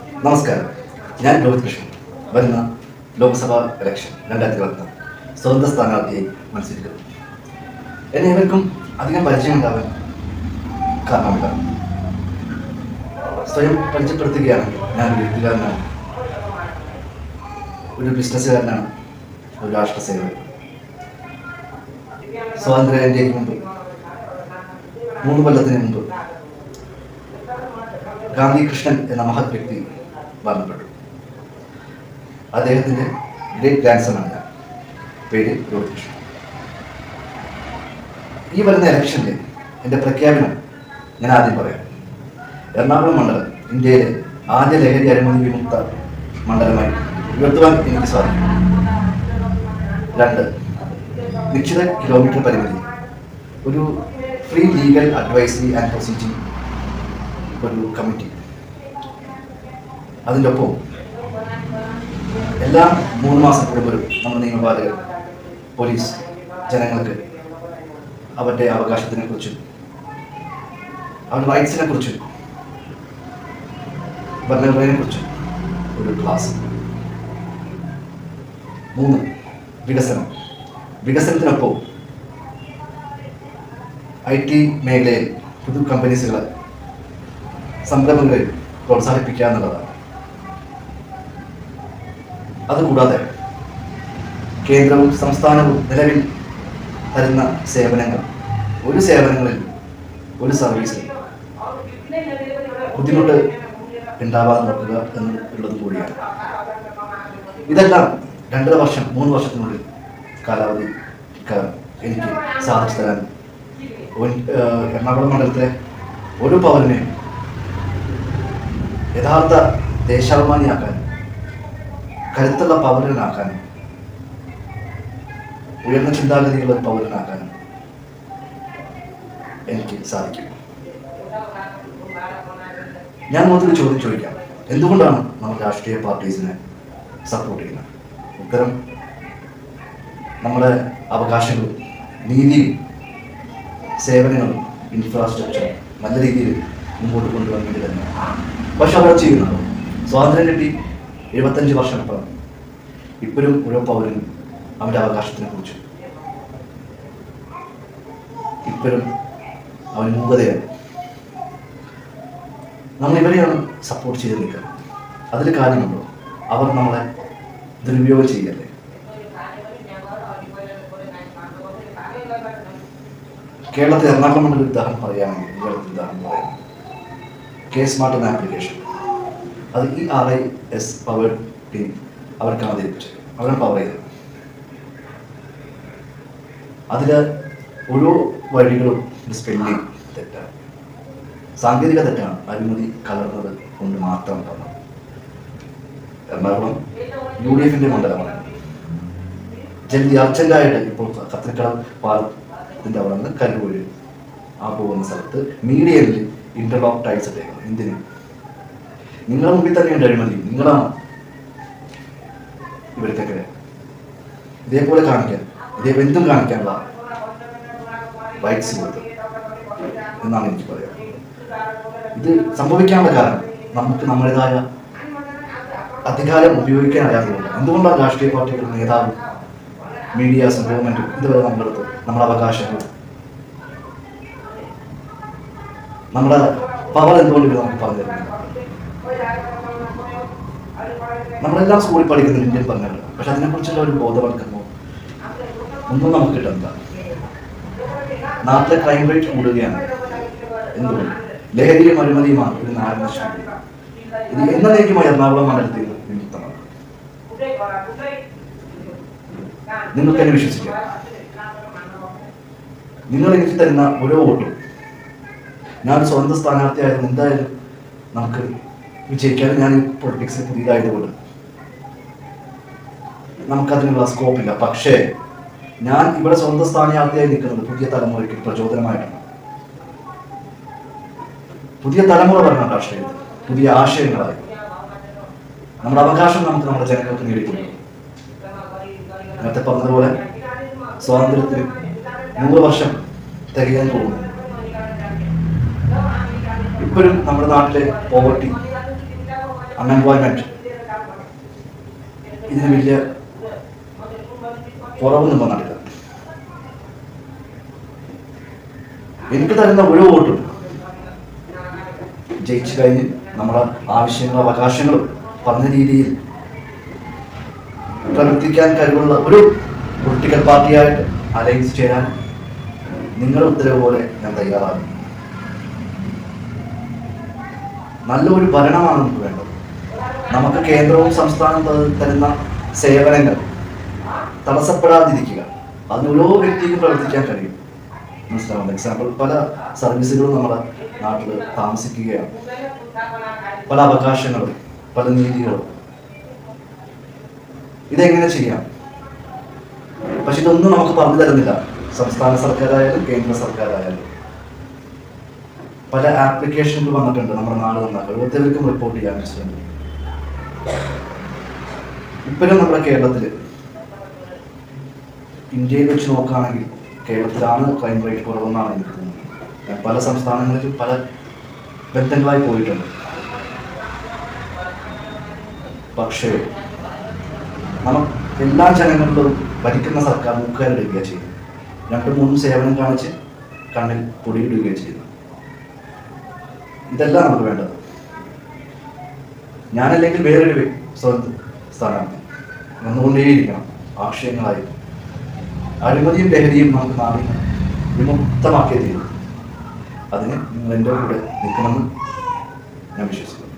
നമസ്കാരം. ഞാൻ രോഹിത് കൃഷ്ണൻ. വരുന്ന ലോക്സഭാ ഇലക്ഷൻ രണ്ടായിരത്തി പത്ത് സ്വതന്ത്ര സ്ഥാനാർത്ഥിയായി മത്സരിക്കുന്നു. എന്നെ ഇവർക്കും അധികം പരിചയം ഉണ്ടാവാൻ കാരണമില്ല സ്വയം പരിചയപ്പെടുത്തുകയാണ് ഞാൻ ഒരു ഒരു ബിസിനസ്സുകാരനാണ്. ഒരു രാഷ്ട്ര സേവകൻ. സ്വാതന്ത്ര്യ ഇന്ത്യയ്ക്ക് മുമ്പ് മൂന്ന് കൊല്ലത്തിന് മുമ്പ് ഗാന്ധി കൃഷ്ണൻ എന്ന മഹത് വ്യക്തി മരണപ്പെട്ടു. അദ്ദേഹത്തിന്റെ ഗ്രേറ്റ് ഗ്രാൻഡ് ആണ് ഞാൻ. പേര് ഗോപികൃഷ്ണൻ. ഈ വരുന്ന ഇലക്ഷനിൽ എന്റെ പ്രഖ്യാപനം ഞാൻ ആദ്യം പറയാം. എറണാകുളം മണ്ഡലം ഇന്ത്യയിലെ ആദ്യ ലഹരി അഴിമതി വിമുക്ത മണ്ഡലമായി ഉയർത്തുവാൻ എനിക്ക് സാധിക്കും. രണ്ട് നിശ്ചിത കിലോമീറ്റർ പരിമിതി ഒരു free legal advisory and proceeding ഒരു കമ്മിറ്റി അതിന്റെ ഒപ്പം എല്ലാ മൂന്ന് മാസം കൂടുമ്പോഴും നമ്മുടെ നിയമപാലകർ പോലീസ് ജനങ്ങൾക്ക് അവരുടെ അവകാശത്തിനെ കുറിച്ചും അവരുടെ റൈറ്റ്സിനെ കുറിച്ചും ഭരണഘടനയെ കുറിച്ചും ഒരു ക്ലാസ് മൂന്ന് വികസനം. വികസനത്തിനൊപ്പം ഐ ടി മേഖലയിൽ പുതു കമ്പനീസുകളെ സംരംഭങ്ങളെ പ്രോത്സാഹിപ്പിക്കുക എന്നുള്ളതാണ്. അതുകൂടാതെ കേന്ദ്രവും സംസ്ഥാനവും നിലവിൽ തരുന്ന സേവനങ്ങൾ ഒരു സേവനങ്ങളിൽ ഒരു സർവീസിൽ ബുദ്ധിമുട്ട് ഉണ്ടാവാതെ നോക്കുക എന്നുള്ളതും കൂടിയാണ്. ഇതെല്ലാം രണ്ടര വർഷം മൂന്ന് വർഷത്തിനുള്ളിൽ കാലാവധി എനിക്ക് സാധിച്ചു തരാൻ. എറണാകുളം മണ്ഡലത്തിലെ ഒരു പൗരനെയും യഥാർത്ഥ ദേശാഭിമാനിയാക്കാൻ കരുത്തുള്ള പൗരനാക്കാനും ഉയർന്ന ചിന്താഗതിയുള്ള പൗരനാക്കാൻ എനിക്ക് സാധിക്കും. ഞാൻ മൊത്തത്തിൽ ചോദ്യം ചോദിക്കാം. എന്തുകൊണ്ടാണ് നമ്മൾ രാഷ്ട്രീയ പാർട്ടീസിനെ സപ്പോർട്ട് ചെയ്യുന്നത്? ഉത്തരം നമ്മുടെ അവകാശങ്ങളും നീതിയും സേവനങ്ങളും ഇൻഫ്രാസ്ട്രക്ചർ നല്ല രീതിയിൽ മുമ്പോട്ട് തന്നെ പക്ഷെ അവർ ചെയ്യുന്നുണ്ടോ സ്വാതന്ത്ര്യം കിട്ടി എഴുപത്തഞ്ച് വർഷമപ്പുറം ഇപ്പോഴും ഓരോ പൗരനും അവന്റെ അവകാശത്തിനെ കുറിച്ച്. ഇപ്പോഴും അവൻ മൂകതയാണ്. നമ്മൾ ഇവരെയാണ് സപ്പോർട്ട് ചെയ്ത് നിൽക്കുന്നത്. അതിൽ കാര്യമുണ്ടോ? അവർ നമ്മളെ ദുരുപയോഗം ചെയ്യല്ലേ? കേരളത്തിൽ എറണാകുളം ഉദാഹരണം പറയുകയാണെങ്കിൽ കേരളത്തിൽ ഉദാഹരണം പറയാം കെ സ്മാർട്ട് എന്ന ആപ്ലിക്കേഷൻ അത് ഈ R I S power team അവർക്കാണ് അവതരിപ്പിച്ചത് അവരാണ് പവർ ചെയ്തത്. അതിൽ ഓരോ വഴികളും സ്പെല്ലിംഗ് തെറ്റാണ്. സാങ്കേതിക തെറ്റാണ്. അഴിമതി കലർന്നത് കൊണ്ട് മാത്രം വന്നത്. എറണാകുളം യു ഡി എഫിന്റെ മണ്ഡലമാണ്. ജൽദി അർജന്റായിട്ട് ഇപ്പോൾ കത്തിരിക്കടം പാലത്തിന്റെ അവിടെ നിന്ന് കരുവഴി ആ പോകുന്ന സ്ഥലത്ത് മീഡിയയിൽ ഇന്റർലോക്ക് ടൈൽസ് ഇട്ടേക്കണം എന്തിന്? നിങ്ങളുടെ മുമ്പിൽ തന്നെയുണ്ട് അഴിമതി. നിങ്ങളാണ്? ഇവിടുത്തെ ഇതേപോലെ കാണിക്കാൻ ഇതേ എന്തും കാണിക്കാനുള്ള റൈറ്റ്സ് കൊടുത്തു എന്നാണ് എനിക്ക് പറയാം ഇത് സംഭവിക്കാനുള്ള കാരണം നമുക്ക് നമ്മുടേതായ അധികാരം ഉപയോഗിക്കാൻ അറിയാത്തതുകൊണ്ട്. എന്തുകൊണ്ടാണ് രാഷ്ട്രീയ പാർട്ടികളുടെ നേതാവ് മീഡിയാസും ഗവൺമെന്റും ഇതുവരെ നമ്മളെടുത്ത് നമ്മുടെ അവകാശങ്ങൾ നമ്മുടെ പവർ എന്തുകൊണ്ട് ഇവർ നമുക്ക് പറഞ്ഞു തരുന്നത്? നമ്മളെല്ലാം സ്കൂളിൽ പഠിക്കുന്ന ഇന്ത്യൻ പങ്കാണ് പക്ഷെ അതിനെക്കുറിച്ചുള്ള ഒരു ബോധവൽക്കരണമോ? ഒന്നും നമുക്ക് കിട്ടുന്നില്ല. നാട്ടിലെ ക്രൈം റേറ്റ് കൂടുകയാണ്. എന്തുകൊണ്ട്? ലഹരിയും അഴിമതിയുമാണ് ഒരു നാരായണ നശിപ്പിക്കുന്നത് ഇത് എന്നേക്കുമായി എറണാകുളം മണ്ഡലത്തിൽ നിമിത്തമാണ് നിങ്ങൾക്ക് തന്നെ വിശ്വസിക്കാം. നിങ്ങൾ എനിക്ക് തരുന്ന ഓരോ വോട്ടും ഞാൻ സ്വന്തം സ്ഥാനാർത്ഥിയായിരുന്നു എന്തായാലും നമുക്ക് വിജയിക്കാനും ഞാൻ പൊളിറ്റിക്സിൽ പുതിയതായതുകൊണ്ട്. നമുക്കതിനുള്ള സ്കോപ്പില്ല പക്ഷേ ഞാൻ ഇവിടെ സ്വന്തം സ്ഥാനാർത്ഥിയായി നിൽക്കുന്നത് പുതിയ തലമുറയ്ക്ക് പ്രചോദനമായിട്ടാണ്. പുതിയ തലമുറ വരണം രാഷ്ട്രീയത്തിൽ പുതിയ ആശയങ്ങളായി. നമ്മുടെ അവകാശം നമുക്ക് നമ്മുടെ ജനങ്ങൾക്ക് നേടിയിട്ടുണ്ട് നേരത്തെ പറഞ്ഞതുപോലെ സ്വാതന്ത്ര്യത്തിന് നൂറ് വർഷം തികയാൻ പോകുന്നു. ഇപ്പോഴും നമ്മുടെ നാട്ടിലെ പോവർട്ടി അൺഎംപ്ലോയ്മെന്റ് ഇതിന് വലിയ കുറവൊന്നും വന്നിട്ടില്ല. എനിക്ക് തരുന്ന ഒരു വോട്ടും ജയിച്ചു കഴിഞ്ഞ് നമ്മുടെ ആവശ്യങ്ങളും അവകാശങ്ങളും പറഞ്ഞ രീതിയിൽ പ്രവർത്തിക്കാൻ കഴിവുള്ള ഒരു പൊളിറ്റിക്കൽ പാർട്ടിയായിട്ട് അലയൻസ് ചെയ്യാൻ നിങ്ങളുടെ ഉത്തരവ് പോലെ ഞാൻ തയ്യാറാകും നല്ലൊരു ഭരണമാണ് നമുക്ക് വേണ്ടത്. നമുക്ക് കേന്ദ്രവും സംസ്ഥാനവും തരുന്ന സേവനങ്ങൾ തടസ്സപ്പെടാതിരിക്കുക. അതിന് ഓരോ വ്യക്തിക്കും പ്രവർത്തിക്കാൻ കഴിയും. മനസ്സിലാവുന്നത് എക്സാമ്പിൾ പല സർവീസുകളും നമ്മുടെ നാട്ടിൽ താമസിക്കുകയാണ്. പല അവകാശങ്ങളും പല നീതികളും. ഇതെങ്ങനെ ചെയ്യാം? പക്ഷെ ഇതൊന്നും നമുക്ക് പറഞ്ഞു തരുന്നില്ല. സംസ്ഥാന സർക്കാരായാലും കേന്ദ്ര സർക്കാരായാലും. പല ആപ്ലിക്കേഷനുകൾ വന്നിട്ടുണ്ട് നമ്മുടെ നാട് നന്നാക്കൾ ഓരോരുത്തർക്കും റിപ്പോർട്ട് ചെയ്യാൻ ശ്രമിക്കും ഇപ്പോഴും നമ്മുടെ കേരളത്തിൽ ഇന്ത്യയിൽ വെച്ച് നോക്കുകയാണെങ്കിൽ കേരളത്തിലാണ് ക്രൈം റേറ്റ് കുറവെന്നാണ് എനിക്ക് തോന്നുന്നത്. പല സംസ്ഥാനങ്ങളിലും പല ബന്ധങ്ങളായി പോയിട്ടുണ്ട്. പക്ഷേ നമ്മൾ എല്ലാ ജനങ്ങളിലും ഭരിക്കുന്ന സർക്കാർ മുഖേറിടുകയാണ് ചെയ്യുന്നത്. രണ്ടും മൂന്നും സേവനം കാണിച്ച് കണ്ണിൽ പൊടിയിടുകയാണ് ചെയ്യുന്നത്. ഇതെല്ലാം നമുക്ക് വേണ്ടത്. ഞാനല്ലെങ്കിൽ വേറൊരു സ്ഥാനാർത്ഥി വന്നുകൊണ്ടേയിരിക്കണം. ആശയങ്ങളായി. അഴിമതിയും ലഹരിയും നമുക്ക് നാടിനെ വിമുക്തമാക്കിയ തീരും. അതിന് നിങ്ങൾ എന്റെ കൂടെ നിൽക്കണമെന്ന് ഞാൻ വിശ്വസിക്കുന്നു.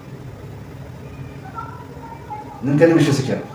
നിങ്ങൾക്കെന്നെ വിശ്വസിക്കാം.